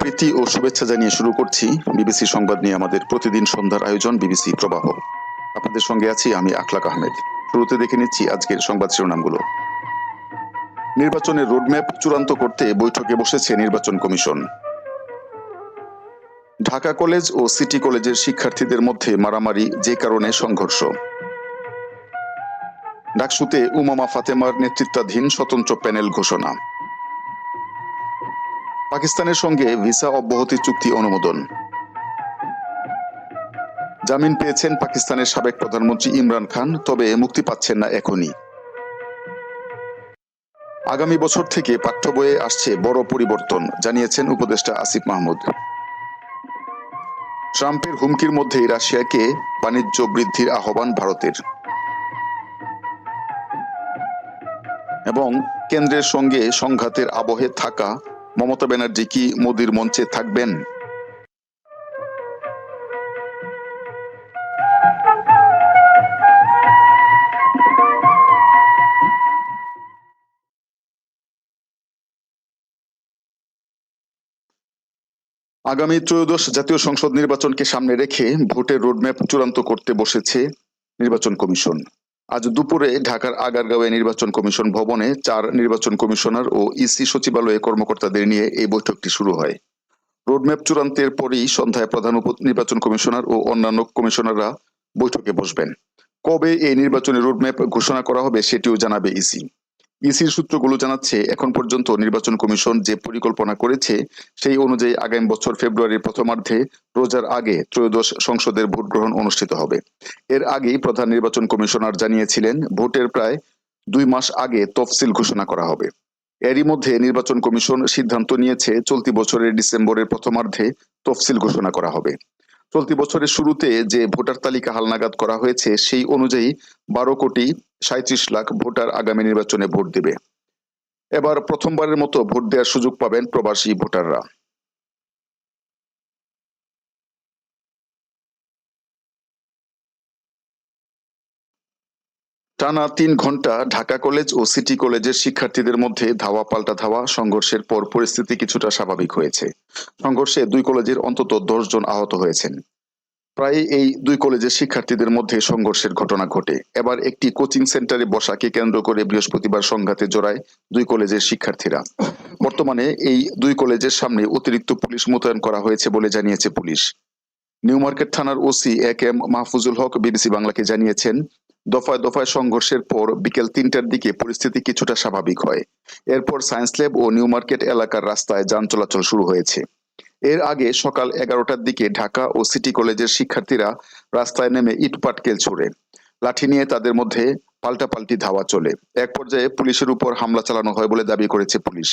প্রীতি ও শুভেচ্ছা জানিয়ে শুরু করছি বিবিসি সংবাদ নিয়ে আমাদের প্রতিদিন সন্ধ্যার আয়োজন বিবিসি প্রবাহ। আপনাদের সঙ্গে আছি আমি আখলাক আহমেদ। শুরুতে দেখে নিচ্ছি আজকের সংবাদ শিরোনামগুলো। নির্বাচনের রোডম্যাপ চূড়ান্ত করতে বৈঠকে বসেছে নির্বাচন কমিশন। ঢাকা কলেজ ও সিটি কলেজের শিক্ষার্থীদের মধ্যে মারামারি, যে কারণে সংঘর্ষ। ডাকসুতে উমামা ফাতেমার নেতৃত্বাধীন স্বতন্ত্র প্যানেল ঘোষণা। পাকিস্তানের সঙ্গে ভিসা অব্যাহতি চুক্তি অনুমোদন। জামিন পেয়েছেন পাকিস্তানের সাবেক প্রধানমন্ত্রী ইমরান খান, তবে মুক্তি পাচ্ছেন না এখনই। আগামী বছর থেকে পাঠ্য বইয়ে আসছে বড় পরিবর্তন, জানিয়েছেন উপদেষ্টা আসিফ মাহমুদ। ট্রাম্পের হুমকির মধ্যেই রাশিয়াকে বাণিজ্য বৃদ্ধির আহ্বান ভারতের। এবং কেন্দ্রের সঙ্গে সংঘাতের আবহে থাকা মমতা ব্যানার্জি কি মোদির মঞ্চে থাকবেন? আগামী ত্রয়োদশ জাতীয় সংসদ নির্বাচনকে সামনে রেখে ভোটের রোডম্যাপ চূড়ান্ত করতে বসেছে নির্বাচন কমিশন। আজ দুপুরে ঢাকার আগারগাঁওয়ে নির্বাচন কমিশন ভবনে চার নির্বাচন কমিশনার ও ইসি সচিবালয়ে কর্মকর্তাদের নিয়ে এই বৈঠকটি শুরু হয়। রোডম্যাপ চূড়ান্তের পরেই সন্ধ্যায় প্রধান উপ নির্বাচন কমিশনার ও অন্যান্য কমিশনাররা বৈঠকে বসবেন। কবে এই নির্বাচনের রোডম্যাপ ঘোষণা করা হবে সেটিও জানাবে ইসি। ইসির সূত্রগুলো জানাচ্ছে, এখন পর্যন্ত নির্বাচন কমিশন যে পরিকল্পনা করেছে, সেই অনুযায়ী আগামী বছর ফেব্রুয়ারির প্রথমার্ধে রোজার আগে ত্রয়োদশ সংসদের ভোট গ্রহণ অনুষ্ঠিত হবে। এর আগেই প্রধান নির্বাচন কমিশনার জানিয়েছিলেন, ভোটের প্রায় দুই মাস আগে তফসিল ঘোষণা করা হবে। এরই মধ্যে নির্বাচন কমিশন সিদ্ধান্ত নিয়েছে, চলতি বছরের ডিসেম্বরের প্রথমার্ধে তফসিল ঘোষণা করা হবে। চলতি বছরের শুরুতে যে ভোটার তালিকা হালনাগাদ করা হয়েছে, সেই অনুযায়ী বারো কোটি সাঁত্রিশ লাখ ভোটার আগামী নির্বাচনে ভোট দেবে। এবার প্রথমবারের মতো ভোট দেওয়ার সুযোগ পাবেন প্রবাসী ভোটাররা। টানা তিন ঘণ্টা ঢাকা কলেজ ও সিটি কলেজের শিক্ষার্থীদের মধ্যে ধাওয়া পাল্টা ধাওয়া সংঘর্ষের পর পরিস্থিতি কিছুটা স্বাভাবিক হয়েছে। সংঘর্ষে দুই কলেজের অন্তত দশ জন আহত হয়েছেন। প্রায় এই দুই কলেজের শিক্ষার্থীদের মধ্যে সংঘর্ষের ঘটনা ঘটে। এবার একটি কোচিং সেন্টারে বসাকে কেন্দ্র করে বৃহস্পতিবার সংঘাতে জড়ায় দুই কলেজের শিক্ষার্থীরা। বর্তমানে এই দুই কলেজের সামনে অতিরিক্ত পুলিশ মোতায়েন করা হয়েছে বলে জানিয়েছে পুলিশ। নিউ মার্কেট থানার ওসি এক এম মাহফুজুল হক, বিবিসি বাংলাকে জানিয়েছেন দফায় দফায় সংঘর্ষের পর বিকেল তিনটার দিকে পরিস্থিতি কিছুটা স্বাভাবিক হয়। এরপর সায়েন্স ল্যাব ও নিউ মার্কেট এলাকার রাস্তায় যান চলাচল শুরু হয়েছে। এর আগে সকাল এগারোটার দিকে ঢাকা ও সিটি কলেজের শিক্ষার্থীরা রাস্তায় নেমে ইট পাটকেল ছুড়ে। লাঠি নিয়ে তাদের মধ্যে পাল্টাপাল্টি ধাওয়া চলে। এক পর্যায়ে পুলিশের উপর হামলা চালানো হয় বলে দাবি করেছে পুলিশ।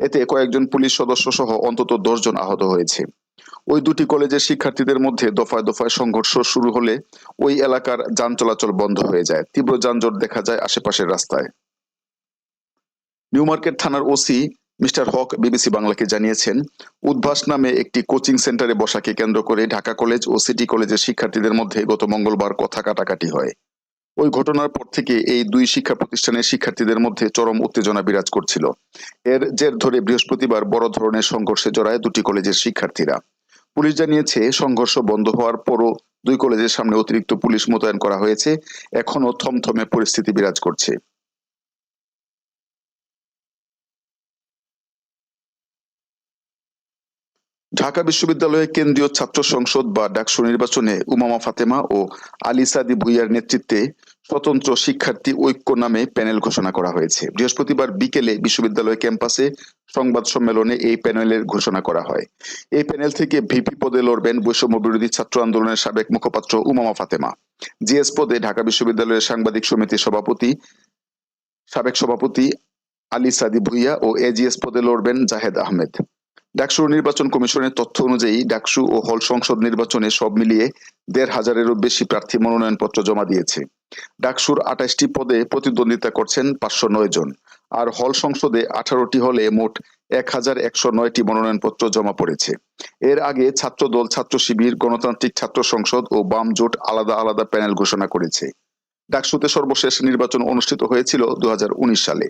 এতে কয়েকজন পুলিশ সদস্য সহ অন্তত জন আহত হয়েছে। ওই দুটি কলেজের শিক্ষার্থীদের মধ্যে দফায় দফায় সংঘর্ষ শুরু হলে ওই এলাকার যান চলাচল বন্ধ হয়ে যায়। তীব্র যানজট দেখা যায় আশেপাশের রাস্তায়। নিউ মার্কেট থানার ওসি মিস্টার হক বিবিসি বাংলাকে জানিয়েছেন, উদ্ভাস নামে একটি কোচিং সেন্টারে বসাকে কেন্দ্র করে ঢাকা কলেজ ও সিটি কলেজের শিক্ষার্থীদের মধ্যে গত মঙ্গলবার কথা কাটাকাটি হয়। ওই ঘটনার পর থেকে এই দুই শিক্ষা প্রতিষ্ঠানের শিক্ষার্থীদের মধ্যে চরম উত্তেজনা বিরাজ করছিল। এর জের ধরে বৃহস্পতিবার বড় ধরনের সংঘর্ষে জড়ায় দুটি কলেজের শিক্ষার্থীরা। পুলিশ জানিয়েছে, সংঘর্ষ বন্ধ হওয়ার পরও দুই কলেজের সামনে অতিরিক্ত পুলিশ মোতায়েন করা হয়েছে। এখনও থমথমে পরিস্থিতি বিরাজ করছে। ঢাকা বিশ্ববিদ্যালয়ে কেন্দ্রীয় ছাত্র সংসদ বা ডাকসু নির্বাচনে উমামা ফাতেমা ও আলী সাদি ভুইয়ার নেতৃত্বে স্বতন্ত্র শিক্ষার্থী ঐক্য নামে প্যানেল ঘোষণা করা হয়েছে। বৃহস্পতিবার বিকেলে বিশ্ববিদ্যালয় ক্যাম্পাসে সংবাদ সম্মেলনে এই প্যানেলের ঘোষণা করা হয়। এই প্যানেল থেকে ভিপি পদে লড়বেন বৈষম্য বিরোধী ছাত্র আন্দোলনের সাবেক মুখপাত্র উমামা ফাতেমা। জিএস পদে ঢাকা বিশ্ববিদ্যালয়ের সাংবাদিক সমিতির সভাপতি, সাবেক সভাপতি আলী সাদি ভুইয়া ও এজিএস পদে লড়বেন জাহেদ আহমেদ। ডাকসু নির্বাচন কমিশনের তথ্য অনুযায়ী ডাকসু ও হল সংসদ নির্বাচনে সব মিলিয়ে দেড় হাজারেরও বেশি প্রার্থী মনোনয়নপত্র জমা দিয়েছে। ডাকসুর আঠাশটি পদে প্রতিদ্বন্দ্বিতা করছেন পাঁচশো নয় জন, আর হল সংসদে আঠারোটি হলে মোট এক হাজার একশো নয়টি মনোনয়নপত্র জমা পড়েছে। এর আগে ছাত্র দল ছাত্র শিবির, গণতান্ত্রিক ছাত্র সংসদ ও বাম জোট আলাদা আলাদা প্যানেল ঘোষণা করেছে। ডাকসুতে সর্বশেষ নির্বাচন অনুষ্ঠিত হয়েছিল দু হাজার উনিশ সালে।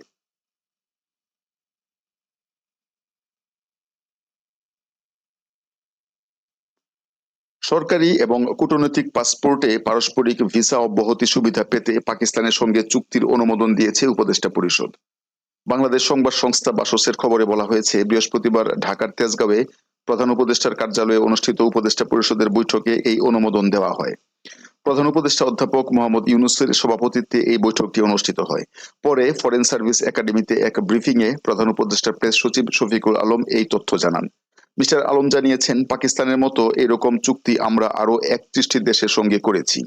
সরকারি এবং কূটনৈতিক পাসপোর্টে পারস্পরিক ভিসা অব্যাহতি সুবিধা পেতে পাকিস্তানের সঙ্গে চুক্তির অনুমোদন দিয়েছে উপদেষ্টা পরিষদ। বাংলাদেশ সংবাদ সংস্থা বাসসের খবরে বলা হয়েছে, বৃহস্পতিবার ঢাকার তেজগাঁওয়ে প্রধান উপদেষ্টার কার্যালয়ে অনুষ্ঠিত উপদেষ্টা পরিষদের বৈঠকে এই অনুমোদন দেওয়া হয়। প্রধান উপদেষ্টা অধ্যাপক মোহাম্মদ ইউনুসের সভাপতিত্বে এই বৈঠকটি অনুষ্ঠিত হয়। পরে ফরেন সার্ভিস একাডেমিতে এক ব্রিফিংয়ে প্রধান উপদেষ্টার প্রেস সচিব শফিকুল আলম এই তথ্য জানান। মিস্টার আলম জানিয়েছেন, পাকিস্তানের মতো এরকম চুক্তি আমরা আরও একত্রিশটি দেশের সঙ্গে করেছি।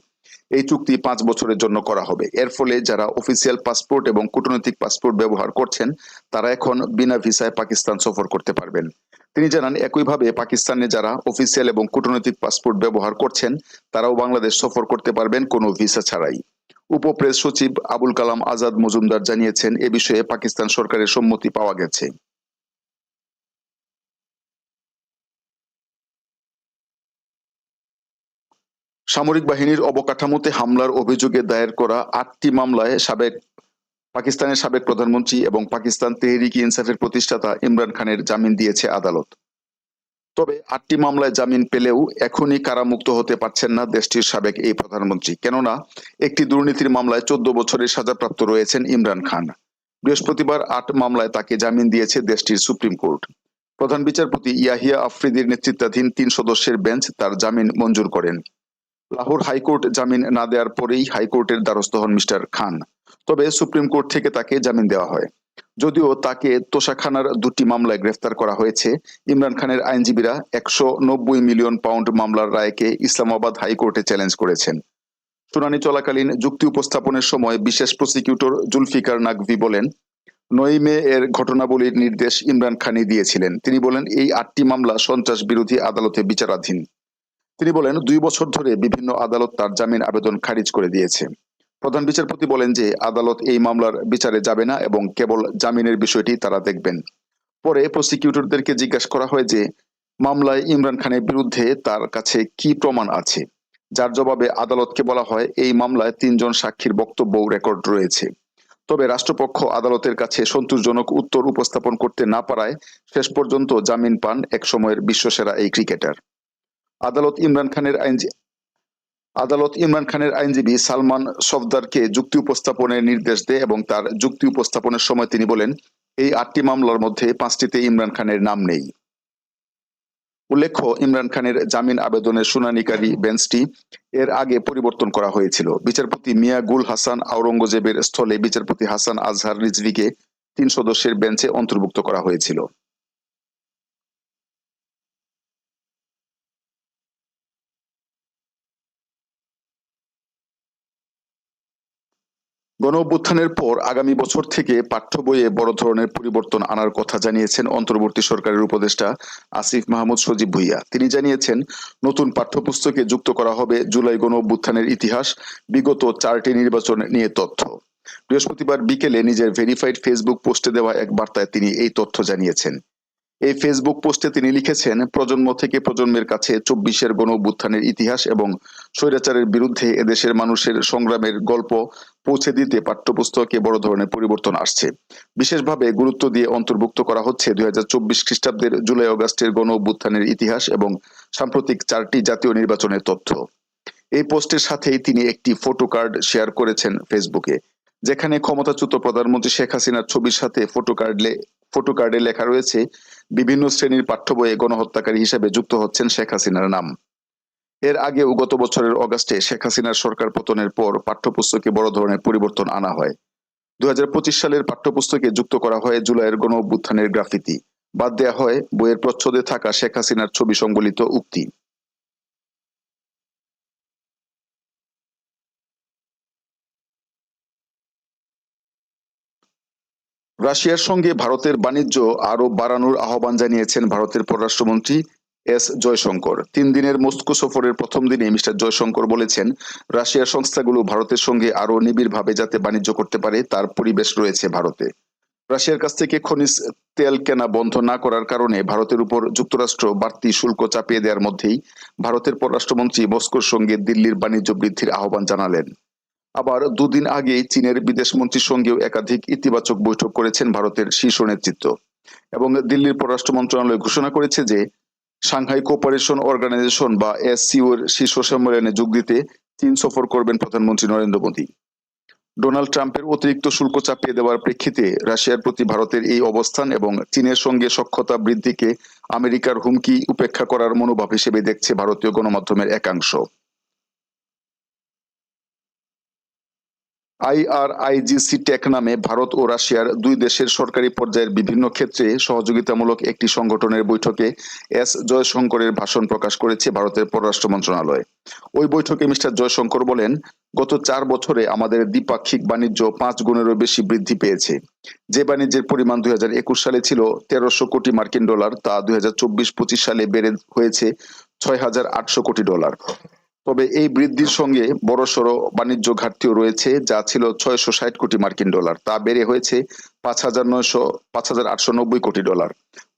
এই চুক্তি পাঁচ বছরের জন্য করা হবে। এর ফলে যারা অফিসিয়াল পাসপোর্ট এবং কূটনৈতিক পাসপোর্ট ব্যবহার করছেন, তারা এখন বিনা ভিসায় পাকিস্তান সফর করতে পারবেন। তিনি জানান, একইভাবে পাকিস্তানে যারা অফিসিয়াল এবং কূটনৈতিক পাসপোর্ট ব্যবহার করছেন, তারাও বাংলাদেশ সফর করতে পারবেন কোনো ভিসা ছাড়াই। উপপ্রেস সচিব আবুল কালাম আজাদ মজুমদার জানিয়েছেন, এ বিষয়ে পাকিস্তান সরকারের সম্মতি পাওয়া গেছে। সামরিক বাহিনীর অবকাঠামোতে হামলার অভিযোগে দায়ের করা আটটি মামলায় সাবেক পাকিস্তানের সাবেক প্রধানমন্ত্রী এবং পাকিস্তান তেহরিকি ইনসাফের প্রতিষ্ঠাতা ইমরান খানের জামিন দিয়েছে আদালত। তবে আটটি মামলায় জামিন পেলেও এখনই কারামুক্ত হতে পারছেন না দেশটির সাবেক এই প্রধানমন্ত্রী। কেননা, একটি দুর্নীতির মামলায় চোদ্দ বছরের সাজাপ্রাপ্ত রয়েছেন ইমরান খান। বৃহস্পতিবার আট মামলায় তাকে জামিন দিয়েছে দেশটির সুপ্রিম কোর্ট। প্রধান বিচারপতি ইয়াহিয়া আফ্রিদির নেতৃত্বাধীন তিন সদস্যের বেঞ্চ তার জামিন মঞ্জুর করেন। লাহোর হাইকোর্ট জামিন না দেওয়ার পরেই হাইকোর্টের দ্বারস্থ হন মিস্টার খান। তবে সুপ্রিম কোর্ট থেকে তাকে জামিন দেওয়া হয়। যদিও তাকে তোষাখানার দুটি মামলায় গ্রেফতার করা হয়েছে, ইমরান খানের আইনজীবীরা একশো নব্বই মিলিয়ন পাউন্ড মামলার রায়কে ইসলামাবাদ হাইকোর্টে চ্যালেঞ্জ করেছেন। শুনানি চলাকালীন যুক্তি উপস্থাপনের সময় বিশেষ প্রসিকিউটর জুলফিকার নাকভি বলেন নয় মে এর ঘটনাবলীর নির্দেশ ইমরান খানই দিয়েছিলেন। তিনি বলেন, এই আটটি মামলা সন্ত্রাস বিরোধী আদালতে বিচারাধীন। তিনি বলেন, দুই বছর ধরে বিভিন্ন আদালত তার জামিন আবেদন খারিজ করে দিয়েছে। প্রধান বিচারপতি বলেন যে, আদালত এই মামলার বিচারে যাবে না এবং কেবল জামিনের বিষয়টি তারা দেখবেন। পরে প্রসিকিউটরদেরকে জিজ্ঞাসা করা হয় যে, মামলায় ইমরান খানের বিরুদ্ধে তার কাছে কি প্রমাণ আছে? যার জবাবে আদালতকে বলা হয়, এই মামলায় তিনজন সাক্ষীর বক্তব্য রেকর্ড রয়েছে। তবে রাষ্ট্রপক্ষ আদালতের কাছে সন্তোষজনক উত্তর উপস্থাপন করতে না পারায় শেষ পর্যন্ত জামিন পান এক সময়ের বিশ্বসেরা এই ক্রিকেটার। আদালত ইমরান খানের আইনজীবী আদালত ইমরান খানের আইনজীবী সালমান সফদারকে যুক্তি উপস্থাপনের নির্দেশ দেয় এবং তার যুক্তি উপস্থাপনের সময় তিনি বলেন, এই আটটি মামলার মধ্যে পাঁচটিতে ইমরান খানের নাম নেই। উল্লেখ্য, ইমরান খানের জামিন আবেদনের শুনানিকারী বেঞ্চটি এর আগে পরিবর্তন করা হয়েছিল। বিচারপতি মিয়া গুল হাসান আওরঙ্গজেবের স্থলে বিচারপতি হাসান আজহার রিজভিকে তিন সদস্যের বেঞ্চে অন্তর্ভুক্ত করা হয়েছিল। গণ অভ্যুত্থানের পর আগামী বছর থেকে পাঠ্য বইয়ে বড় ধরনের পরিবর্তন আনার কথা জানিয়েছেন অন্তর্বর্তী সরকারের উপদেষ্টা আসিফ মাহমুদ সজীব ভুইয়া। তিনি জানিয়েছেন, নতুন পাঠ্যপুস্তকে যুক্ত করা হবে জুলাই গণ অভ্যুত্থানের ইতিহাস, বিগত চারটি নির্বাচন নিয়ে তথ্য। বৃহস্পতিবার বিকেলে নিজের ভেরিফাইড ফেসবুক পোস্টে দেওয়া এক বার্তায় তিনি এই তথ্য জানিয়েছেন। এই ফেসবুক পোস্টে তিনি লিখেছেন, প্রজন্ম থেকে প্রজন্মের কাছে চব্বিশের গণ অভ্যুত্থানের ইতিহাস এবং স্বৈরাচারের বিরুদ্ধে এদেশের মানুষের সংগ্রামের গল্প পৌঁছে দিতে পাঠ্যপুস্তকে বড় ধরনের পরিবর্তন আসছে। বিশেষভাবে গুরুত্ব দিয়ে অন্তর্ভুক্ত করা হচ্ছে দুই হাজার চব্বিশ খ্রিস্টাব্দের জুলাই অগাস্টের গণ অভ্যুত্থানের ইতিহাস এবং সাম্প্রতিক চারটি জাতীয় নির্বাচনের তথ্য। এই পোস্টের সাথেই তিনি একটি ফটো কার্ড শেয়ার করেছেন ফেসবুকে যেখানে ক্ষমতাচ্যুত প্রধানমন্ত্রী শেখ হাসিনার ছবির সাথে ফটো কার্ড ফটো কার্ডে লেখা রয়েছে, বিভিন্ন শ্রেণির পাঠ্য বইয়ে গণহত্যাকারী হিসেবে যুক্ত হচ্ছেন শেখ হাসিনার নাম। এর আগেও গত বছরের অগাস্টে শেখ হাসিনার সরকার পতনের পর পাঠ্যপুস্তকে বড় ধরনের পরিবর্তন আনা হয়। দুই হাজার পঁচিশ সালের পাঠ্যপুস্তকে যুক্ত করা হয় জুলাইয়ের গণ অভ্যুত্থানের গ্রাফিতি। বাদ দেওয়া হয় বইয়ের প্রচ্ছদে থাকা শেখ হাসিনার ছবি সংবলিত উক্তি। রাশিয়ার সঙ্গে ভারতের বাণিজ্য আরও বাড়ানোর আহ্বান জানিয়েছেন ভারতের পররাষ্ট্রমন্ত্রী এস জয়শঙ্কর। তিন দিনের মস্কো সফরের প্রথম দিনে মিস্টার জয়শঙ্কর বলেছেন, রাশিয়ার সংস্থাগুলো ভারতের সঙ্গে আরও নিবিড়ভাবে যাতে বাণিজ্য করতে পারে, তার পরিবেশ রয়েছে ভারতে। রাশিয়ার কাছ থেকে খনিজ তেল কেনা বন্ধ না করার কারণে ভারতের উপর যুক্তরাষ্ট্র বাড়তি শুল্ক চাপিয়ে দেওয়ার মধ্যেই ভারতের পররাষ্ট্রমন্ত্রী মস্কোর সঙ্গে দিল্লির বাণিজ্য বৃদ্ধির আহ্বান জানালেন। আবার দুদিন আগেই চীনের বিদেশ মন্ত্রীর সঙ্গেও একাধিক ইতিবাচক বৈঠক করেছেন ভারতের শীর্ষ নেতৃত্ব। এবং দিল্লির পররাষ্ট্র মন্ত্রণালয় ঘোষণা করেছে যে, সাংহাই কোঅপারেশন অর্গানাইজেশন বা এসসিও এর শীর্ষ সম্মেলনে যোগ দিতে চীন সফর করবেন প্রধানমন্ত্রী নরেন্দ্র মোদী। ডোনাল্ড ট্রাম্পের অতিরিক্ত শুল্ক চাপিয়ে দেওয়ার প্রেক্ষিতে রাশিয়ার প্রতি ভারতের এই অবস্থান এবং চীনের সঙ্গে সক্ষতা বৃদ্ধিকে আমেরিকার হুমকি উপেক্ষা করার মনোভাব হিসেবে দেখছে ভারতীয় গণমাধ্যমের একাংশ। আইআরআইজিসি টেক নামে ভারত ও রাশিয়ার দুই দেশের সরকারি পর্যায়ের বিভিন্ন ক্ষেত্রে সহযোগিতামূলক একটি সংগঠনের বৈঠকে এস জয়শঙ্করের ভাষণ প্রকাশ করেছে ভারতের পররাষ্ট্র মন্ত্রণালয়। ওই বৈঠকে মিস্টার জয়শঙ্কর বলেন, গত চার বছরে আমাদের দ্বিপাক্ষিক বাণিজ্য পাঁচ গুণেরও বেশি বৃদ্ধি পেয়েছে। যে বাণিজ্যের পরিমাণ দুই হাজার একুশ সালে ছিল তেরোশো কোটি মার্কিন ডলার, তা দুই হাজার চব্বিশ পঁচিশ সালে বেড়ে হয়েছে ছয় হাজার আটশো কোটি ডলার। তবে এই বৃদ্ধির সঙ্গে বড়সড় বাণিজ্য ঘাটতিও রয়েছে, যা ছিল ছয়শো ষাট কোটি মার্কিন ডলার। তা বেড়ে হয়েছে পাঁচ হাজার নয়শো, পাঁচ হাজার আটশো নব্বই কোটি ডলার।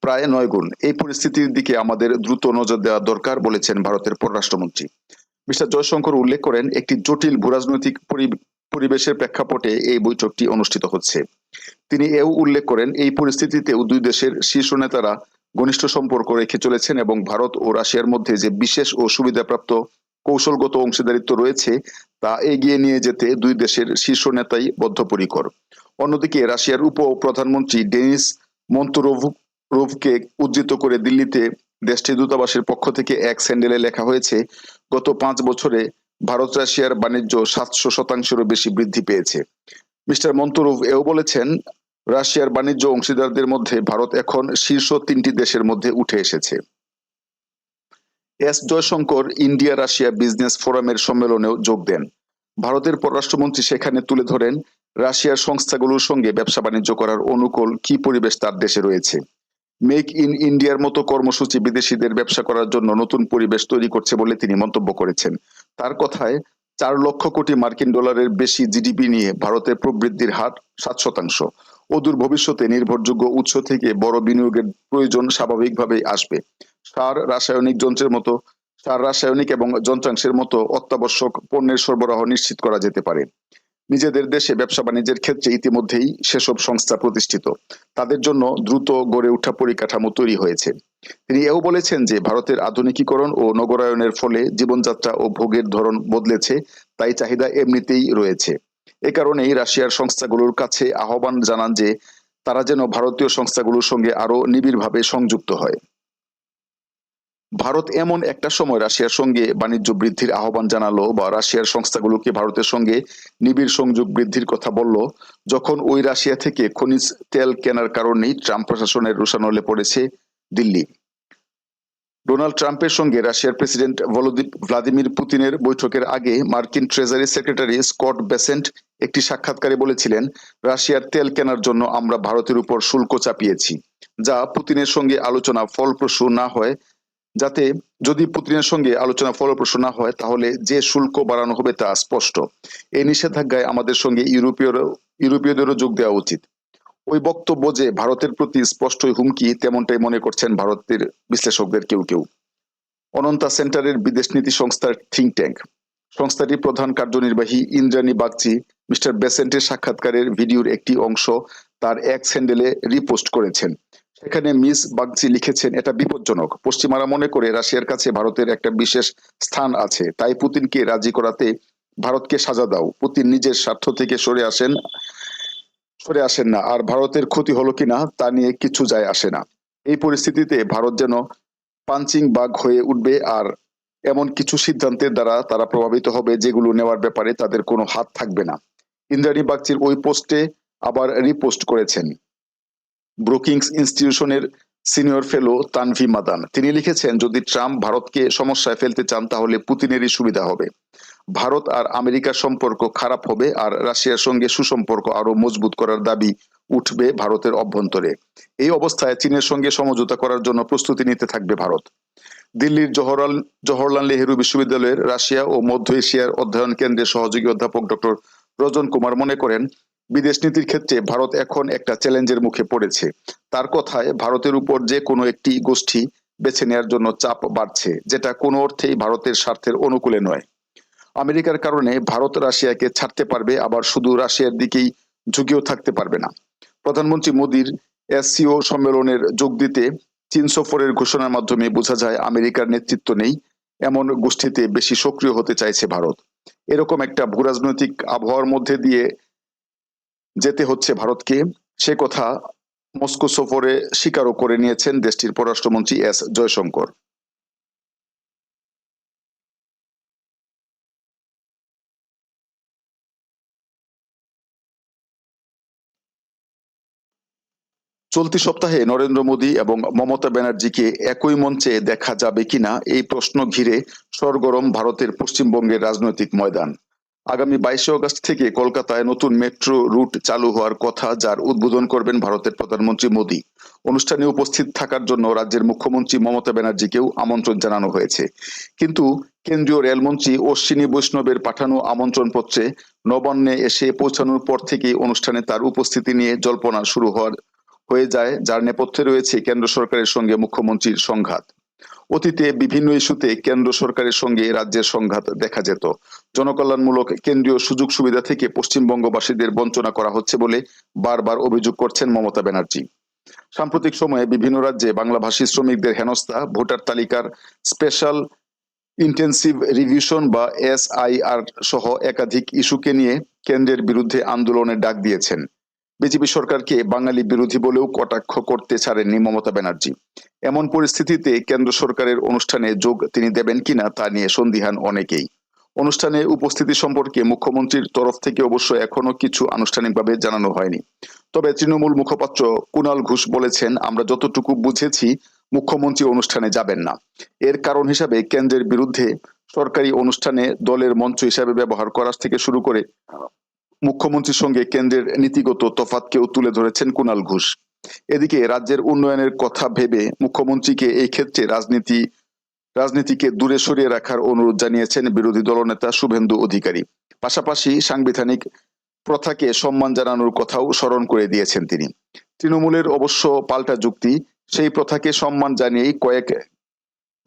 প্রায় নয় গুণ। এই পরিস্থিতির দিকে আমাদের দ্রুত নজর দেওয়া দরকার বলেছেন ভারতের পররাষ্ট্রমন্ত্রী। মিস্টার জয়শঙ্কর উল্লেখ করেন, একটি জটিল ভূরাজনৈতিক পরি- পরিবেশের প্রেক্ষাপটে এই বৈঠকটি অনুষ্ঠিত হচ্ছে। তিনি এও উল্লেখ করেন, এই পরিস্থিতিতেও দুই দেশের শীর্ষ নেতারা ঘনিষ্ঠ সম্পর্ক রেখে চলেছেন এবং ভারত ও রাশিয়ার মধ্যে যে বিশেষ ও সুবিধাপ্রাপ্ত কৌশলগত অংশীদারিত্ব রয়েছে, তা এগিয়ে নিয়ে যেতে দুই দেশের শীর্ষ নেতাই বদ্ধপরিকর। অন্যদিকে রাশিয়ার উপ প্রধানমন্ত্রী ডেনিস মন্তরোভকে উদ্ধৃত করে দিল্লিতে দেশটির দূতাবাসের পক্ষ থেকে এক স্যান্ডেলে লেখা হয়েছে, গত পাঁচ বছরে ভারত রাশিয়ার বাণিজ্য সাতশো শতাংশেরও বেশি বৃদ্ধি পেয়েছে। মিস্টার মন্তরোভ এও বলেছেন, রাশিয়ার বাণিজ্য অংশীদারদের মধ্যে ভারত এখন শীর্ষ তিনটি দেশের মধ্যে উঠে এসেছে। S Jaishankar India Russia business ফোরামের সম্মেলনেও যোগ দেন। ভারতের পররাষ্ট্রমন্ত্রী সেখানে তুলে ধরেন রাশিয়ার সংস্থাগুলোর সঙ্গে ব্যবসা বাণিজ্য করার অনুকূল কি পরিবেশ তার দেশে রয়েছে। মেক ইন ইন্ডিয়ার মতো কর্মসূচি বিদেশিদের ব্যবসা করার জন্য নতুন পরিবেশ তৈরি করছে বলে তিনি মন্তব্য করেছেন। তার কথায়, চার লক্ষ কোটি মার্কিন ডলারের বেশি জিডিপি নিয়ে ভারতের প্রবৃদ্ধির হার সাত শতাংশ। অদূর ভবিষ্যতে নির্ভরযোগ্য উৎস থেকে বড় বিনিয়োগের প্রয়োজন স্বাভাবিকভাবেই আসবে। সার রাসায়নিক যন্ত্রের মতো, সার রাসায়নিক এবং যন্ত্রাংশের মতো অত্যাবশ্যক পণ্যের সরবরাহ নিশ্চিত করা যেতে পারে। নিজেদের দেশে ব্যবসা বাণিজ্যের ক্ষেত্রে ইতিমধ্যেই সেসব সংস্থা প্রতিষ্ঠিত। তাদের জন্য দ্রুত গড়ে ওঠা পরিকাঠামো তৈরি হয়েছে। তিনি এও বলেছেন যে, ভারতের আধুনিকীকরণ ও নগরায়নের ফলে জীবনযাত্রা ও ভোগের ধরন বদলেছে, তাই চাহিদা এমনিতেই রয়েছে। এ কারণেই রাশিয়ার সংস্থাগুলোর কাছে আহ্বান জানান যে, তারা যেন ভারতীয় সংস্থাগুলোর সঙ্গে আরও নিবিড়ভাবে সংযুক্ত হয়। ভারত এমন একটা সময় রাশিয়ার সঙ্গে বাণিজ্য বৃদ্ধির আহ্বান জানালো বা রাশিয়ার সংস্থাগুলোকে ভারতের সঙ্গে নিবিড় সংযোগ বৃদ্ধির কথা বলল, যখন ওই রাশিয়া থেকে খনিজ তেল কেনার কারণেই ট্রাম্প প্রশাসনের রোশানলে পড়েছে দিল্লি। ডোনাল্ড ট্রাম্পের সঙ্গে রাশিয়ার প্রেসিডেন্ট ভলোদি- ভ্লাদিমির পুতিনের বৈঠকের আগে মার্কিন ট্রেজারি সেক্রেটারি স্কট বেসেন্ট একটি সাক্ষাৎকারে বলেছিলেন, রাশিয়ার তেল কেনার জন্য আমরা ভারতের উপর শুল্ক চাপিয়েছি, যা পুতিনের সঙ্গে আলোচনা ফলপ্রসূ না হয় যাতে যদি পুতিনের সঙ্গে আলোচনা ফলপ্রসূ না হয়, তাহলে যে শুল্ক বাড়ানো হবে তা স্পষ্ট। এই নিষেধাজ্ঞায় আমাদের সঙ্গে ইউরোপীয় ইউরোপীয়দেরও যোগ দেওয়া উচিত। ওই বক্তব্য যে ভারতের প্রতি স্পষ্টই হুমকি, তেমনটাই মনে করছেন ভারতের বিশ্লেষকদের কেউ কেউ। অনন্তা সেন্টারের বিদেশ নীতি সংস্থার থিঙ্ক ট্যাঙ্ক। সংস্থাটির প্রধান কার্যনির্বাহী ইন্দ্রাণী বাগচি, মিস্টার বেসেন্টের সাক্ষাৎকারের ভিডিওর একটি অংশ তার এক স্যান্ডেলে রিপোস্ট করেছেন। সেখানে মিস বাগচি লিখেছেন, এটা বিপজ্জনক। পশ্চিমারা মনে করে রাশিয়ার কাছে ভারতের একটা বিশেষ স্থান আছে। তাই পুতিনকে রাজি করাতে ভারতকে সাজা দাও। পুতিন নিজের স্বার্থ থেকে সরে আসেন সরে আসেন না। আর ভারতের ক্ষতি হলো কিনা তা নিয়ে কিছু যায় আসে না। এই পরিস্থিতিতে ভারত যেন পাঞ্চিং বাগ হয়ে উঠবে আর এমন কিছু সিদ্ধান্তের দ্বারা তারা প্রভাবিত হবে যেগুলো নেওয়ার ব্যাপারে তাদের কোনো হাত থাকবে না। ইন্দ্রাণী বাগচির ওই পোস্টে আবার রিপোস্ট করেছেন। ব্রুকিংস ইনস্টিটিউশনের সিনিয়র ফেলো তানভি মাদান। তিনি লিখেছেন, যদি ট্রাম্প ভারতকে সমস্যায় ফেলতে চান, তাহলে পুতিনেরই সুবিধা হবে। ভারত আর আমেরিকার সম্পর্ক খারাপ হবে আর রাশিয়ার সঙ্গে সুসম্পর্ক আরও মজবুত করার দাবি উঠবে ভারতের অভ্যন্তরে। এই অবস্থায় চীনের সঙ্গে সমঝোতা করার জন্য প্রস্তুতি নিতে থাকবে ভারত। দিল্লির জওহরলাল জওহরলাল নেহেরু বিশ্ববিদ্যালয়ের রাশিয়া ও মধ্য এশিয়ার অধ্যয়ন কেন্দ্রের সহযোগী অধ্যাপক ডক্টর রজন কুমার মনে করেন বিদেশ নীতির ক্ষেত্রে ভারত এখন একটা চ্যালেঞ্জের মুখে পড়েছে। তার কথায় ভারতের উপর যে কোনো একটি গোষ্ঠী বেছে নেয়ার জন্য চাপ বাড়ছে, যেটা কোনো অর্থেই ভারতের স্বার্থের অনুকূলে নয়। আমেরিকার কারণে ভারত রাশিয়াকে ছাড়তে পারবে, আবার শুধু রাশিয়ার দিকেই ঝুঁকিও থাকতে পারবে না। প্রধানমন্ত্রী মোদীর এসসিও সম্মেলনের যোগ দিতে চীন সফরের ঘোষণার মাধ্যমে বোঝা যায় আমেরিকার নেতৃত্ব নেই, এমন গোষ্ঠীতে বেশি সক্রিয় হতে চাইছে ভারত। এরকম একটা ভূরাজনৈতিক আবহাওয়ার মধ্যে দিয়ে যেতে হচ্ছে ভারতকে। সে কথা মস্কো সফরে স্বীকারও করে নিয়েছেন দেশটির পররাষ্ট্রমন্ত্রী এস জয়শঙ্কর। চলতি সপ্তাহে নরেন্দ্র মোদী এবং মমতা ব্যানার্জিকে একই মঞ্চে দেখা যাবে কিনা, এই প্রশ্ন ঘিরে সরগরম ভারতের পশ্চিমবঙ্গের রাজনৈতিক ময়দান। আগামী বাইশে অগস্ট থেকে কলকাতায় নতুন মেট্রো রুট চালু হওয়ার কথা যার উদ্বোধন করবেন ভারতের প্রধানমন্ত্রী মোদী। অনুষ্ঠানে উপস্থিত থাকার জন্য রাজ্যের মুখ্যমন্ত্রী মমতা ব্যানার্জিকেও আমন্ত্রণ জানানো হয়েছে। কিন্তু কেন্দ্রীয় রেলমন্ত্রী অশ্বিনী বৈষ্ণবের পাঠানো আমন্ত্রণ পত্রে নবান্নে এসে পৌঁছানোর পর থেকেই অনুষ্ঠানে তার উপস্থিতি নিয়ে জল্পনা শুরু হওয়ার হয়ে যায়, যার নেপথ্যে রয়েছে কেন্দ্র সরকারের সঙ্গে মুখ্যমন্ত্রীর সংঘাত। অতীতে বিভিন্ন ইস্যুতে কেন্দ্র সরকারের সঙ্গে রাজ্যের সংঘাত দেখা যেত। জনকল্যাণমূলক কেন্দ্রীয় সুযোগ সুবিধা থেকে পশ্চিমবঙ্গবাসীদের বঞ্চনা করা হচ্ছে বলে বারবার অভিযোগ করছেন মমতা ব্যানার্জি। সাম্প্রতিক সময়ে বিভিন্ন রাজ্যে বাংলাভাষী শ্রমিকদের হেনস্থা, ভোটার তালিকার স্পেশাল ইন্টেন্সিভ রিভিশন বা এসআইআর সহ একাধিক ইস্যুকে নিয়ে কেন্দ্রের বিরুদ্ধে আন্দোলনের ডাক দিয়েছেন। বিজেপি সরকারকে বাঙালি বিরোধী বলেও কটাক্ষ করতে ছাড়েননি মমতা ব্যানার্জি। এমন পরিস্থিতিতে কেন্দ্র সরকারের অনুষ্ঠানে যোগ তিনি দেবেন কিনা তা নিয়ে সন্দিহান অনেকেই। অনুষ্ঠানে উপস্থিতি সম্পর্কে মুখ্যমন্ত্রীর তরফ থেকে অবশ্য এখনও কিছু আনুষ্ঠানিকভাবে জানানো হয়নি। তবে তৃণমূল মুখপাত্র কুনাল ঘোষ বলেছেন, আমরা যতটুকু বুঝেছি, মুখ্যমন্ত্রী অনুষ্ঠানে যাবেন না। এর কারণ হিসাবে কেন্দ্রের বিরুদ্ধে সরকারি অনুষ্ঠানে দলের মঞ্চ হিসাবে ব্যবহার করা থেকে শুরু করে মুখ্যমন্ত্রীর সঙ্গে কেন্দ্রের নীতিগত তফাতকেও তুলে ধরেছেন কুনাল ঘোষ। এদিকে রাজ্যের উন্নয়নের কথা ভেবে মুখ্যমন্ত্রীকে এই ক্ষেত্রে রাজনীতি, রাজনীতিকে দূরে সরিয়ে রাখার অনুরোধ জানিয়েছেন বিরোধী দলনেতা শুভেন্দু অধিকারী। পাশাপাশি সাংবিধানিক প্রথাকে সম্মান জানানোর কথাও স্মরণ করে দিয়েছেন তিনি। তৃণমূলের অবশ্য পাল্টা যুক্তি, সেই প্রথাকে সম্মান জানিয়েই কয়েক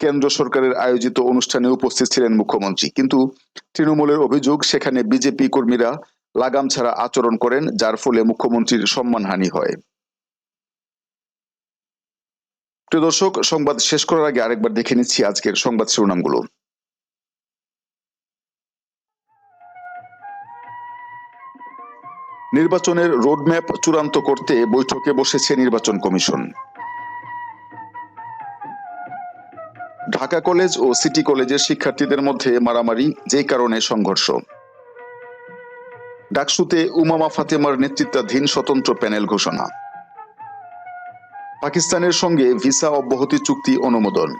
কেন্দ্র সরকারের আয়োজিত অনুষ্ঠানে উপস্থিত ছিলেন মুখ্যমন্ত্রী। কিন্তু তৃণমূলের অভিযোগ, সেখানে বিজেপি কর্মীরা লাগাম ছাড়া আচরণ করেন, যার ফলে মুখ্যমন্ত্রীর সম্মানহানি হয়। প্রিয় দর্শক, সংবাদ শেষ করার আগে আরেকবার দেখে নিচ্ছি আজকের সংবাদ শিরোনামগুলো। নির্বাচনের রোডম্যাপ চূড়ান্ত করতে বৈঠকে বসেছে নির্বাচন কমিশন। ঢাকা কলেজ ও সিটি কলেজের শিক্ষার্থীদের মধ্যে মারামারি যে কারণে সংঘর্ষ। ডাকসুতে উমামা ফাতেমার নেতৃত্বাধীন স্বতন্ত্র প্যানেল ঘোষণা। পাকিস্তানের সঙ্গে ভিসা অব্যাহতি চুক্তি অনুমোদন।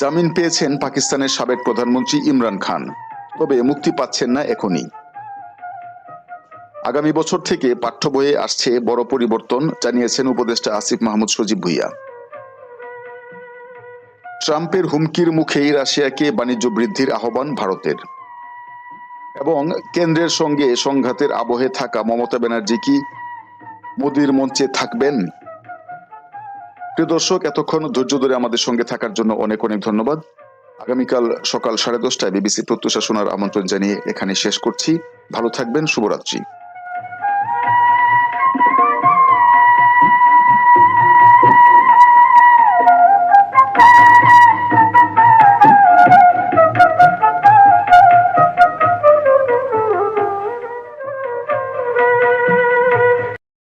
জামিন পেয়েছেন পাকিস্তানের সাবেক প্রধানমন্ত্রী ইমরান খান, তবে মুক্তি পাচ্ছেন না এখনই। আগামী বছর থেকে পাঠ্য বইয়ে আসছে বড় পরিবর্তন, জানিয়েছেন উপদেষ্টা আসিফ মাহমুদ সজীব ভুইয়া। ট্রাম্পের হুমকির মুখেই রাশিয়াকে বাণিজ্য বৃদ্ধির আহ্বান ভারতের। এবং কেন্দ্রের সঙ্গে সংঘাতের আবহে থাকা মমতা ব্যানার্জি কি মোদির মঞ্চে থাকবেন? প্রিয় দর্শক, এতক্ষণ ধৈর্য ধরে আমাদের সঙ্গে থাকার জন্য অনেক অনেক ধন্যবাদ। আগামীকাল সকাল সাড়ে দশটায় বিবিসি প্রত্যুষা শোনার আমন্ত্রণ জানিয়ে এখানে শেষ করছি। ভালো থাকবেন, শুভরাত্রি।